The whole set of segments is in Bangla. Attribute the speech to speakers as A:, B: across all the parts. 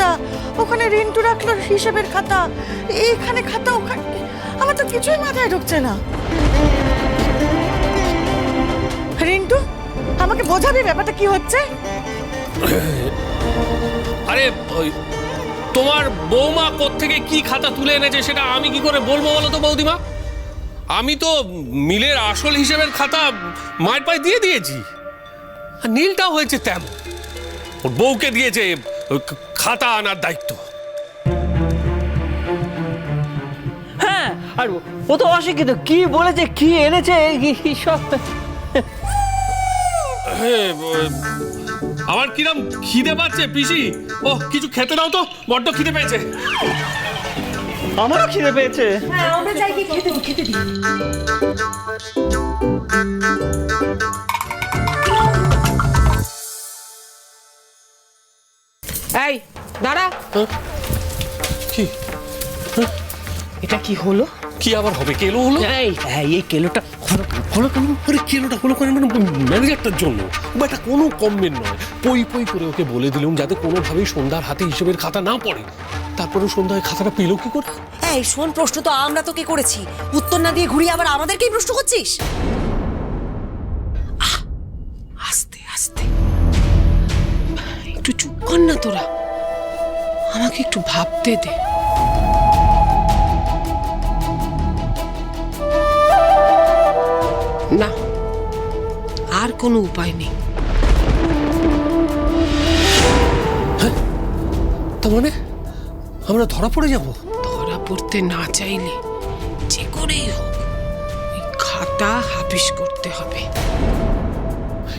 A: খাতা? ওখানে রিন্টু রাখল হিসেবের খাতা। এইখানে খাতা, ওখানে আমার তো কিছুই মাথায় ঢুকছে না। রিন্টু, আমাকে বোঝাবি ব্যাপারটা কি হচ্ছে?
B: আরে তোমার বৌমা কোত্থেকে কি খাতা তুলে এনেছে সেটা আমি কি করে বলব বলো তো বৌদিমা? আমি তো মিলের আসল হিসেবের খাতা মায়ের পায়ে দিয়ে দিয়েছি। নীলটাও হয়েছে তেমন। ওর বউকে দিয়েছে খাতা আনার দায়িত্ব।
C: হ্যাঁ আর ও তো অশিক্ষিত। কি বলেছে কি এনেছে কি- কি সব
B: হ্যাঁ, আমার কিরম খিদে পাচ্ছে পিসি? ও কিছু খেতে দাও তো বড্ড খিদে পেয়েছে।
C: আমারও খিদে পেয়েছে।
D: এই
B: কি?
D: এটা কি হলো?
B: কি আবার হবে? কেলো হলো?
C: এই এই, এই কেলোটা
B: হলো হলো কেন? আরে কেলোটা হলো কেন? মানে ম্যানেজারটার জন্য। বা এটা কোনো কমবেন নয়। পই পই করে ওকে বলে দিলাম যাতে কোনোভাবেই সন্ধ্যার হাতে হিসেবের খাতা না পড়ে। তারপরে সন্ধ্যায় খাতাটা পেল কি করে?
E: এই শোন প্রশ্ন তো আমরা তোকে করেছি। উত্তর না দিয়ে ঘুরিয়ে আবার আমাদেরকেই প্রশ্ন করছিস? আস্তে আস্তে।
D: একটু চুপ কর না তোরা। আমাকে একটু ভাবতে দে। না আর কোনো উপায় নেই।
B: তার মানে আমরা ধরা পড়ে যাব?
D: ধরা পড়তে না চাইলে যে করেই হোক ওই খাতা হাফিস করতে হবে।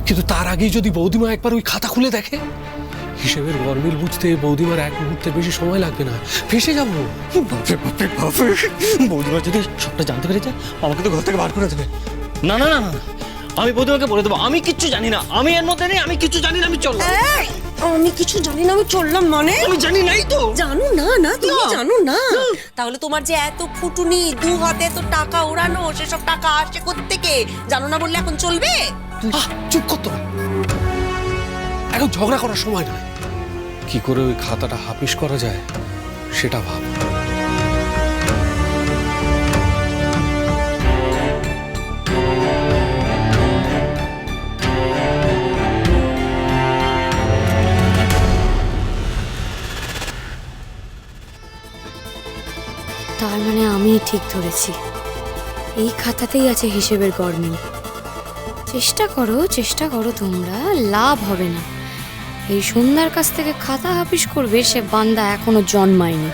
B: কিন্তু তার আগেই যদি বৌদিমা একবার ওই খাতা খুলে দেখে? হিসেবের গরমিল বুঝতে বৌদিমার এক মুহূর্তের বেশি সময় লাগবে না। ফেসে যাব।
C: বৌদিমা যদি সবটা জানতে পেরে যায় আমাকে তো ঘর থেকে বার করে দেবে। না না না না। আমি বৌদিমাকে বলে দেবো আমি কিচ্ছু জানি না। আমি এর মধ্যে নেই আমি কিচ্ছু জানি না আমি চললাম।
E: আমি কিছু জানি না আমি চললাম মানে?
C: আমি জানি নাই তো।
E: জানো না না তুমি জানো না। তাহলে তোমার যে এত ফুটুনি দু হাতে এত টাকা ওড়ানো সেসব টাকা আসছে কোত্থেকে? জানো না বললে এখন চলবে?
B: চুপ করতো এখন ঝগড়া করার সময় নয়। কি করে ওই খাতাটা হাফিস করা যায় সেটা ভাব।
F: তার মানে আমি ঠিক ধরেছি। এই খাতাতেই আছে হিসেবের গরমিল চেষ্টা করো চেষ্টা করো তোমরা লাভ হবে না। এই সন্ধ্যার কাছ থেকে খাতা হাফিস করবে সে বান্দা এখনও জন্মায়নি।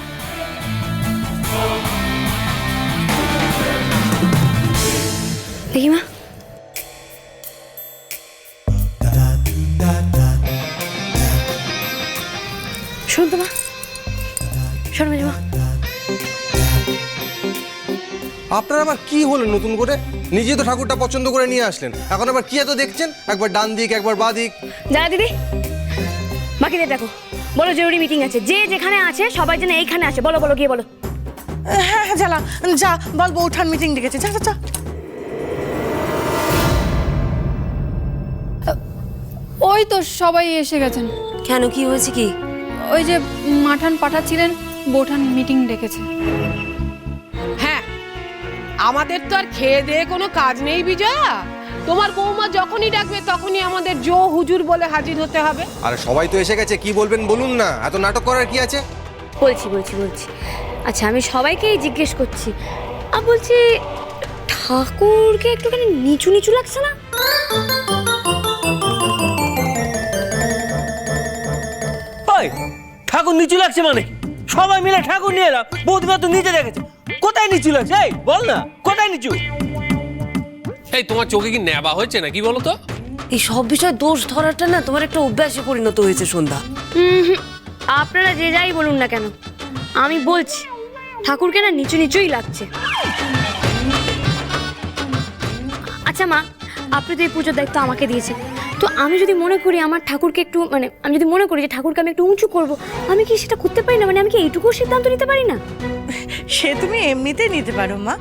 F: দেখি মা। মা
G: আপনার আবার কি হলো নতুন করে? নিজে তো ঠাকুরটা পছন্দ করে নিয়ে আসলেন। এখন আবার কি এত দেখছেন? একবার ডান দিক একবার বা দিক।
F: জানা দিদি। বাকিদের দেখো। বলো জরুরি মিটিং আছে। যে যেখানে আছে সবাই যেন এইখানে আছে বলো বলো গিয়ে বলো।
A: হ্যাঁ হ্যাঁ জ্বালা। যা বল বৌঠান মিটিং ডেকেছে। যা যা যা।
H: ওই তো সবাই এসে গেছেন।
E: কেন কি হয়েছে কি?
H: ওই যে মাঠান পাঠাচ্ছিলেন বোঠান মিটিং ডেকেছে।
D: হ্যাঁ আমাদের তো আর খেয়ে দেয়ে কোনো কাজ নেই বিজয়া। তোমার বৌমা যখনই ডাকবে তখনই আমাদের জো হুজুর বলে হাজির হতে হবে।
G: আর সবাই তো এসে গেছে কি বলবেন বলুন না? এত নাটক করার কি আছে?
F: বলছি বলছি বলছি। আচ্ছা আমি সবাইকেই জিজ্ঞেস করছি। আর বলছি ঠাকুরকে একটুখানি নিচু নিচু লাগছে না?
C: ওই ঠাকুর নিচু লাগছে মানে? কি? সবাই মিলে ঠাকুর নিয়ে এলাম বৌদিমা তো নিচে দেখেছে। কোথায় নিচু লাগছে? এই বল না কোথায় নিচু?
B: এই তোমার চোখে কি নেবা হয়েছে না কি বলো তো?
E: এই সব বিষয়ে দোষ ধরাটা না তোমার একটা অভ্যাসে পরিণত হয়েছে সন্ধ্যা।
F: হুম হুম, আপনারা যে যাই বলুন না কেন আমি বলছি ঠাকুরকে না নিচু নিচুই লাগছে। আচ্ছা মা আপনি তো এই পুজোর দায়িত্ব আমাকে দিয়েছেন। তো আমি যদি মনে করি আমার ঠাকুরকে একটু মানে আমি যদি মনে করি যে ঠাকুরকে আমি একটু উঁচু করব আমি কি সেটা করতে পারি না? মানে আমি কি এইটুকু সিদ্ধান্ত নিতে পারি না?
A: সে তুমি এমনিতেই নিতে পারো মা।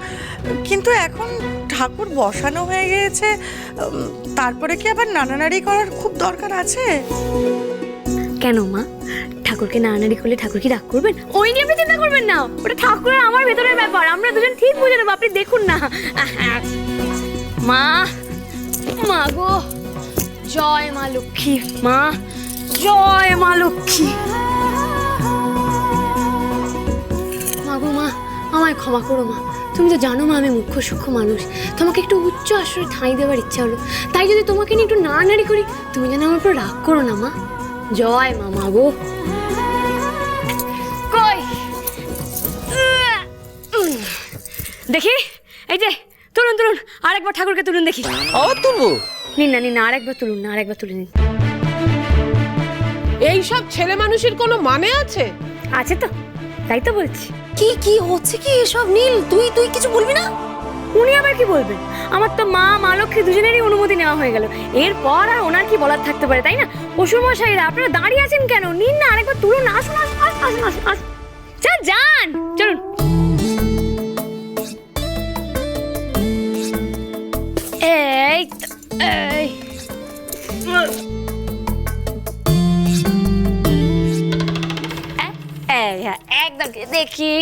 A: কিন্তু এখন ঠাকুর বসানো হয়ে গিয়েছে তারপরে কি আবার নাড়ানাড়ি করার খুব দরকার আছে?
F: কেন মা? ঠাকুরকে নাড়ানাড়ি করলে ঠাকুর কি রাগ করবেন? ওই নিয়ে আপনি চিন্তা করবেন না। ওটা ঠাকুরের আমার ভেতরের ব্যাপার। আমরা দুজন ঠিক বুঝে নেব, আপনি দেখুন না। মা মা গো। জয় মা লক্ষ্মী, মা। জয় মা লক্ষ্মী। মা গো মা, আমায় ক্ষমা করো মা। তুমি তো জানো মা আমি মুখ্য সূক্ষ্ম মানুষ। তোমাকে একটু উচ্চ আসরে ঠাঁই দেওয়ার ইচ্ছা হলো। তাই যদি তোমাকে নিয়ে একটু নাড়ানাড়ি করি তুমি যেন আমার উপর রাগ করো না মা। জয় মা মা গো। কই? দেখি এই যে তুলুন তুলুন আরেকবার ঠাকুরকে তুলুন দেখি।
C: আবার তুলবো।
F: নিন না নিন না আরেকবার তুলুন না আরেকবার তুলে নিন।
D: এইসব ছেলে মানুষের কোনো মানে আছে?
F: আছে তো। তাই তো বলছি।
E: কি কি হচ্ছে কি এসব? নীল তুই তুই কিছু বলবি না?
F: উনি আবার কি বলবেন আমার তো মা মা লক্ষ্মী দুজনেরই অনুমতি নেওয়া হয়ে গেল। এরপর আর ওনার কি বলার থাকতে পারে তাই না? পশু মশাইরা আপনারা দাঁড়িয়ে আছেন কেন? নিন না আরেকবার তুলুন আসুন আসুন আসুন আসুন আসুন। যান! চলুন। দেখি।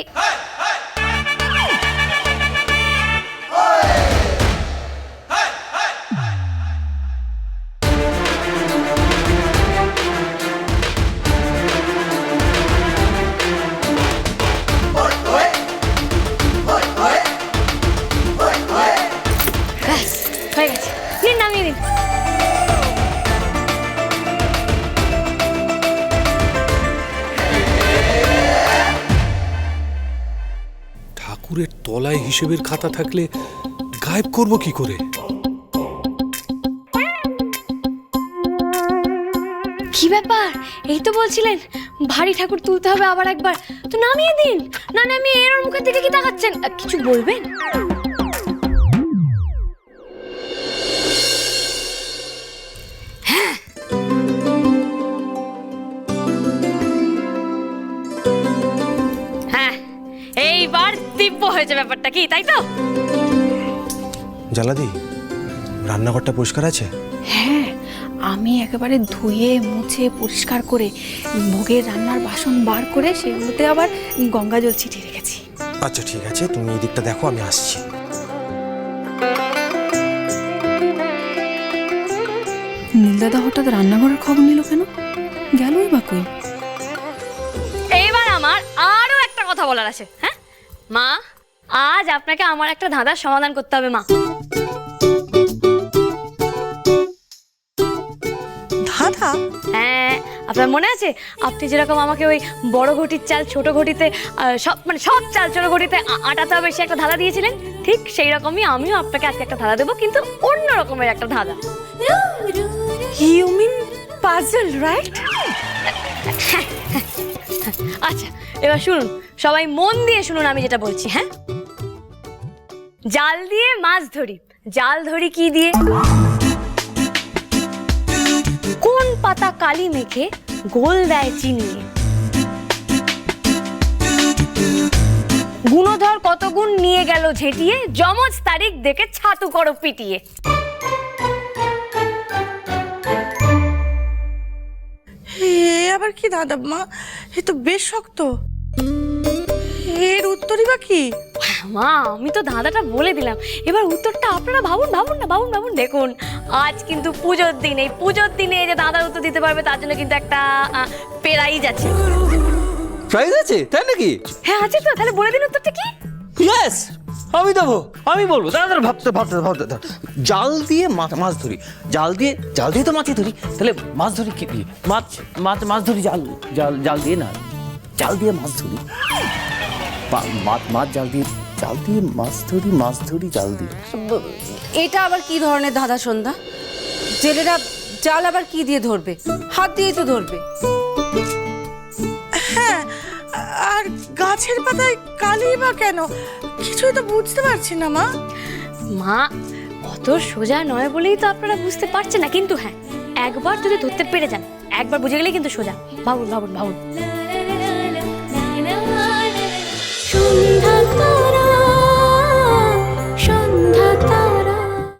B: ঠাকুরের তলায় হিসেবের খাতা থাকলে গায়েব করব কি করে?
F: কি ব্যাপার? এই তো বলছিলেন, ভারী ঠাকুর তুলতে হবে আবার একবার। তো নামিয়ে দিন। না নামিয়ে এর মুখের দিকে কি তাকাচ্ছেন? কিছু বলবেন? হয়েছে ব্যাপারটা কি তাই তো?
G: জালাদি রান্নাঘরটা পরিষ্কার আছে?
H: হ্যাঁ আমি একেবারে ধুয়ে মুছে পরিষ্কার করে ভোগের রান্নার বাসন বার করে সেগুলোতে আবার গঙ্গা জল ছিটিয়ে রেখেছি।
G: আচ্ছা ঠিক আছে তুমি এই দিকটা দেখো আমি আসছি।
H: নীলদাদা হঠাৎ রান্নাঘরের খবর নিল কেন? গেলই বা কই?
F: এইবার আমার আরও একটা কথা বলার আছে হ্যাঁ? মা আজ আপনাকে আমার একটা ধাঁধার সমাধান করতে হবে মা।
A: ধাঁধা?
F: হ্যাঁ আপনার মনে আছে? আপনি যেরকম আমাকে ওই বড় ঘটির চাল ছোট ঘটিতে আহ, সব মানে সব চাল ছোট ঘটিতে আ- আটাতে হবে সে একটা ধাঁধা দিয়েছিলেন? ঠিক সেই রকমই আমিও আপনাকে আজকে একটা ধাঁধা দেবো কিন্তু অন্য রকমের একটা ধাঁধা।
A: ইউ মিন পাজল রাইট
F: আচ্ছা এবার শুনুন সবাই মন দিয়ে শুনুন আমি যেটা বলছি হ্যাঁ? জাল দিয়ে মাছ ধরি। জাল ধরি কি দিয়ে? কোন পাতা কালি মেখে গোল দেয় চিনিয়ে গুণধর কত গুণ নিয়ে গেল ঝেঁটিয়ে, যমজ তারিখ দেখে ছাতু করো পিটিয়ে।
A: আবার কি দাদা মা? এ তো বেশ শক্ত। এর উত্তরই বা কি?
F: মা আমি তো দাদাটা বলে দিলাম। এবার উত্তরটা আপনারা ভাবুন ভাবুন না ভাবুন ভাবুন। দেখুন আজ কিন্তু পুজোর দিন। এই পুজোর দিনে যে দাদার উত্তর দিতে পারবে তার জন্য কিন্তু একটা প্রাইজ আছে।
C: প্রাইজ আছে? তাই নাকি?
F: হ্যাঁ আছে তো। তাহলে বলে দিন উত্তরটা কি?
C: ইয়েস আমি দেবো। আমি বলব। দাঁড়া ভাবতে ভাবতে ভাবতে। জাল দিয়ে মাছ মাছ ধরি। জাল দিয়ে জাল দিয়ে তো মাছই ধরি। তাহলে মাছ ধরি কি? দিয়ে মাছ মাছ মাছ ধরি জাল। জাল জাল দিয়ে না। জাল দিয়ে মাছ ধরি। মাছ মাছ জাল দিয়ে জাল দিয়ে মাছ ধরি মাছ ধরি জাল দিয়ে।
E: এটা আবার কি ধরনের ধাঁধা সন্ধ্যা? জেলেরা জাল আবার কি দিয়ে ধরবে? হাত দিয়ে তো ধরবে।
A: হ্যাঁ আর গাছের পাতায় কালি বা কেন? কিছুই তো বুঝতে পারছি না মা।
F: মা অত সোজা নয় বলেই তো আপনারা বুঝতে পারছেন না কিন্তু হ্যাঁ একবার যদি ধরতে পেরে যান একবার বুঝে গেলেই কিন্তু সোজা। ভাবুন ভাবুন ভাবুন।